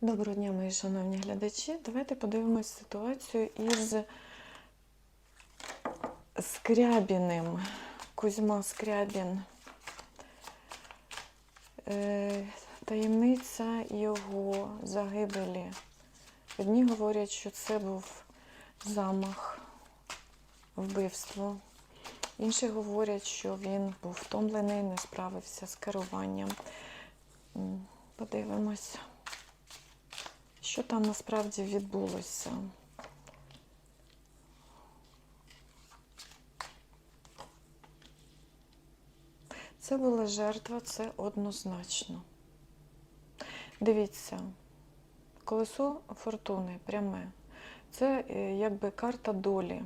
Доброго дня, мої шановні глядачі. Давайте подивимось ситуацію із Скрябіним. Кузьма Скрябін. Е, Таємниця його загибелі. Одні говорять, що це був замах, вбивство. Інші говорять, що він був втомлений, не справився з керуванням. Подивимось. Що там насправді відбулося? Це була жертва, це однозначно. Дивіться, колесо фортуни пряме. Це е, якби карта долі.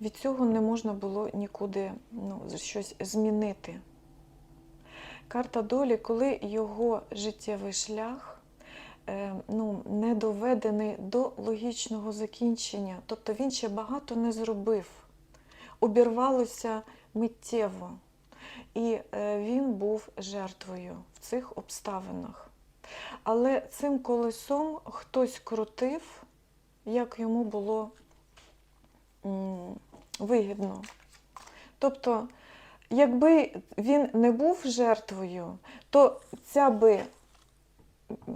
Від цього не можна було нікуди ну, щось змінити. Карта долі, коли його життєвий шлях ну, не доведений до логічного закінчення. Тобто він ще багато не зробив. Обірвалося миттєво. І е, він був жертвою в цих обставинах. Але цим колесом хтось крутив, як йому було вигідно. Тобто, якби він не був жертвою, то ця би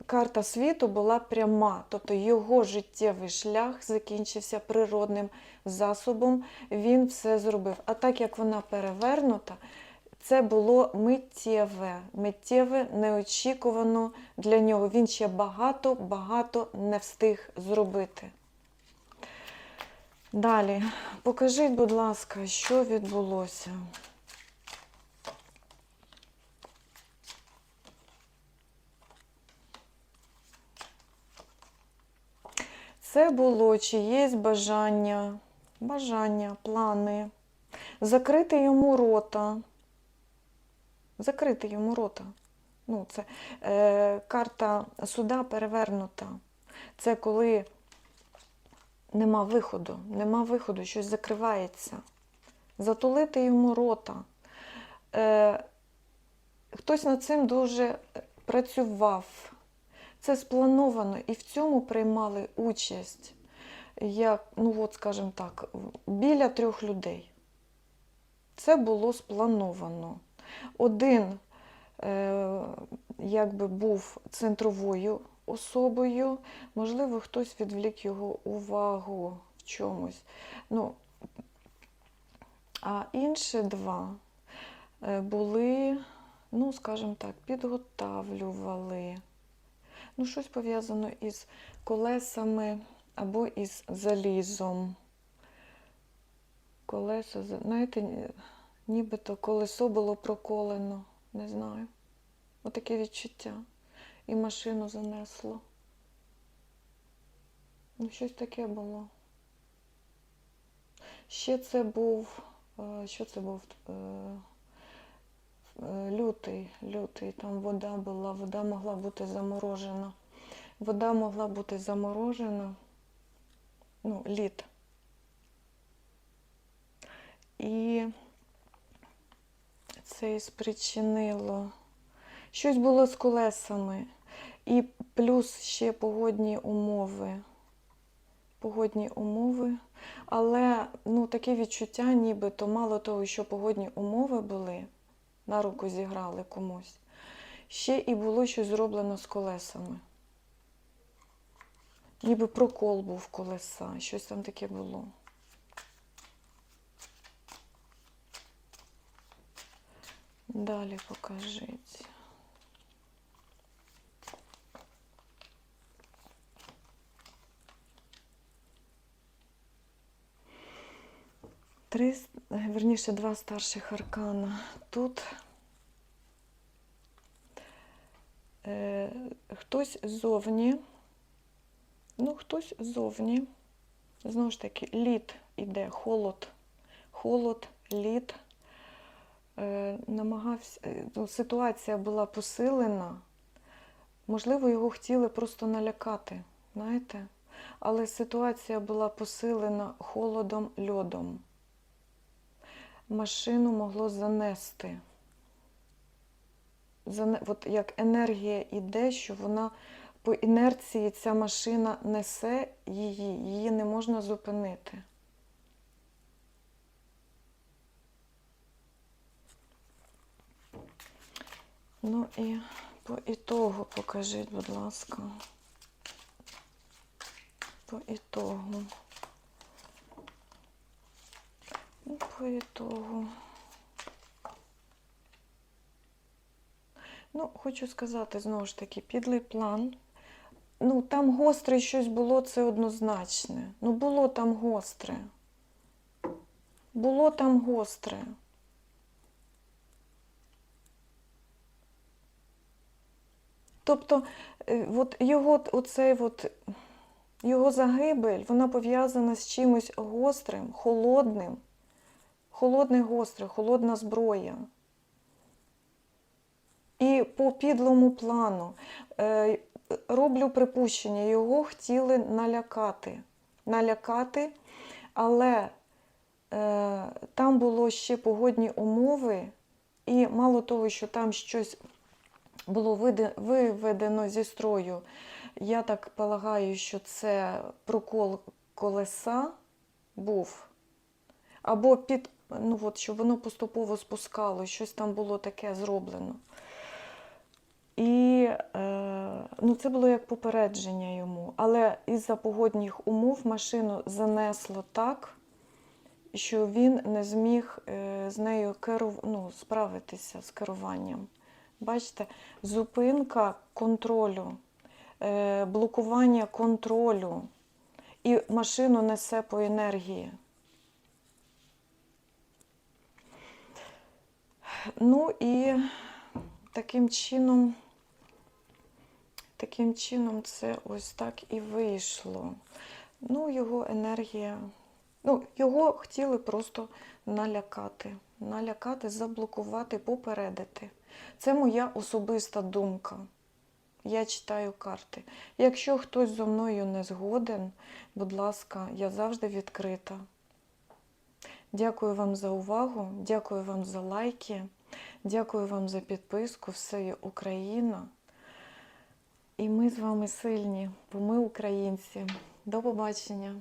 карта світу була пряма, тобто його життєвий шлях закінчився природним засобом, він все зробив. А так як вона перевернута, це було миттєве, миттєве, неочікувано для нього. Він ще багато-багато не встиг зробити. Далі, покажіть, будь ласка, що відбулося. Це було чиєсь бажання, бажання, плани, закрити йому рота. Закрити йому рота. Ну, це е, карта суда перевернута. Це коли нема виходу, нема виходу, щось закривається. Затулити йому рота. Е, хтось над цим дуже працював. Це сплановано і в цьому приймали участь, як, ну от, скажімо так, біля трьох людей. Це було сплановано. Один е, якби був центровою особою, можливо, хтось відвлік його увагу в чомусь. Ну, а інші два е, були, ну, скажімо так, підготавлювали. Ну, щось пов'язано із колесами або із залізом. Колеса, знаєте, нібито колесо було проколено, не знаю. Отаке відчуття. І машину занесло. Ну, щось таке було. Ще це був, е, що це був? Лютий, лютий, там вода була, вода могла бути заморожена. Вода могла бути заморожена, ну, лід. І це і спричинило. Щось було з колесами. І плюс ще погодні умови. Погодні умови. Але ну, таке відчуття, нібито мало того, що погодні умови були, на руку зіграли комусь. Ще і було щось зроблено з колесами. Ніби прокол був колеса, щось там таке було. Далі покажіть. Три, верніше, два старших аркана. Тут е, хтось ззовні, ну, хтось ззовні, знову ж таки, лід іде, холод, холод, лід. Е, намагався, е, ну, ситуація була посилена. Можливо, його хотіли просто налякати, знаєте? Але ситуація була посилена холодом, льодом. Машину могло занести. Зане... От як енергія іде, що вона по інерції ця машина несе її, її не можна зупинити. Ну і по ітогу покажіть, будь ласка. По ітогу. Ну, по ітогу. Ну, хочу сказати, знову ж таки, підлий план. Ну, там гостре щось було, це однозначне. Ну, було там гостре. Було там гостре. Тобто, е, от його оцей от, його загибель, вона пов'язана з чимось гострим, холодним. Холодне гостре, холодна зброя. І по підлому плану е, роблю припущення, його хотіли налякати. Налякати, але е, там було ще погодні умови, і мало того, що там щось було виведено зі строю, я так полагаю, що це прокол колеса був. Або під, ну от, щоб воно поступово спускало, щось там було таке зроблено. І е, ну, це було як попередження йому. Але із-за погодних умов машину занесло так, що він не зміг е, з нею керу... ну, справитися з керуванням. Бачите, зупинка контролю, е, блокування контролю, і машину несе по енергії. Ну і таким чином, таким чином це ось так і вийшло. Ну, його енергія, ну, його хотіли просто налякати, налякати, заблокувати, попередити. Це моя особиста думка. Я читаю карти. Якщо хтось зо мною не згоден, будь ласка, я завжди відкрита. Дякую вам за увагу, дякую вам за лайки, дякую вам за підписку. Все є Україна. І ми з вами сильні, бо ми українці. До побачення!